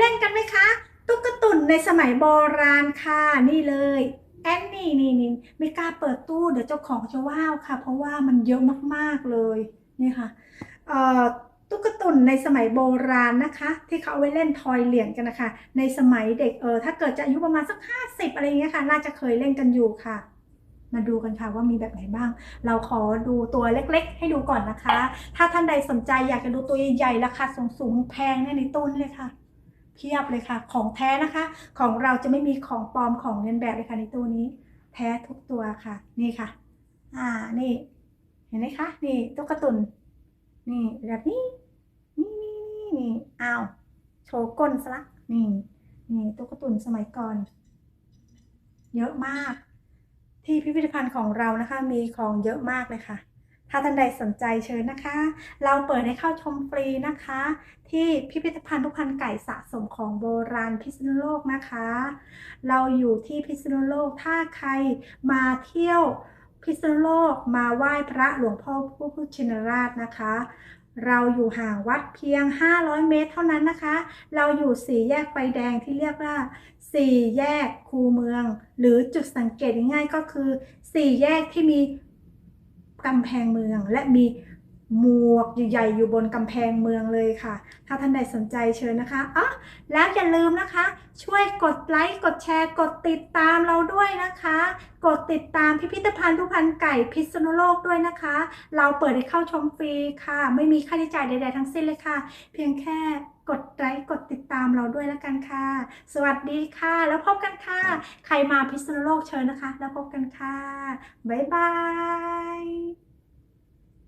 เล่นกันไหมคะ ตุ๊กตุ่นในสมัยโบราณค่ะ นี่เลย แอนนี่นี่นี่ไม่กล้าเปิดตู้เดี๋ยวเจ้าของจะว้าวค่ะ เพราะว่ามันเยอะมากๆเลยนี่ค่ะเอ่อตุ๊กตุ่นในสมัยโบราณนะคะ ที่เขาเอาไว้เล่นทอยเหรียญกันนะคะ ในสมัยเด็กเออถ้าเกิดจะอายุประมาณสักห้าสิบอะไรอย่างเงี้ยค่ะ น่าจะเคยเล่นกันอยู่ค่ะ มาดูกันค่ะว่ามีแบบไหนบ้าง เราขอดูตัวเล็กๆ ให้ดูก่อนนะคะ ถ้าท่านใดสนใจอยากจะดูตัวใหญ่ๆราคาสูงๆแพงเนี่ยในตู้นเลยค่ะ เพียบเลยค่ะ ของแท้นะคะ ของเราจะไม่มีของปลอมของเลียนแบบเลยค่ะในตู้นี้ แท้ทุกตัวค่ะ นี่ค่ะ อ่า นี่ เห็นไหมคะ นี่ตุ๊กตุน นี่แบบนี้ นี่นี่นี่นี่อ้าว โชว์ก้นซะละนี่ นี่ตุ๊กตุนสมัยก่อน เยอะมาก ที่พิพิธภัณฑ์ของเรานะคะ มีของเยอะมากเลยค่ะ ถ้าท่านใดสนใจเชิญนะคะ เราเปิดให้เข้าชมฟรีนะคะ ที่พิพิธภัณฑ์ทุกพันไก่สะสมของโบราณพิษณุโลกนะคะ เราอยู่ที่พิษณุโลก ถ้าใครมาเที่ยวพิษณุโลกมาไหว้พระหลวงพ่อผู้พุทธชินราชนะคะ เราอยู่ห่างวัดเพียง 500 เมตรเท่านั้นนะคะ เราอยู่สี่แยกไฟแดงที่เรียกว่าสี่แยกคูเมือง หรือจุดสังเกตง่ายๆก็คือสี่แยกที่มี กำแพงเมืองและมี หมวกใหญ่ๆอยู่บนกำแพงเมืองเลยค่ะ ถ้าท่านใดสนใจเชิญนะคะอ๋อแล้วอย่าลืมนะคะ ช่วยกดไลค์กดแชร์ กดติดตามเราด้วยนะคะ กดติดตามพิพิธภัณฑ์ทุพันไก่พิษณุโลกด้วยนะคะ เราเปิดให้เข้าชมฟรีค่ะ ไม่มีค่าใช้จ่ายใดๆทั้งสิ้นเลยค่ะ เพียงแค่กดไลค์กดติดตามเราด้วยแล้วกันค่ะ สวัสดีค่ะ แล้วพบกันค่ะ ใครมาพิษณุโลกเชิญนะคะ แล้วพบกันค่ะบ๊ายบาย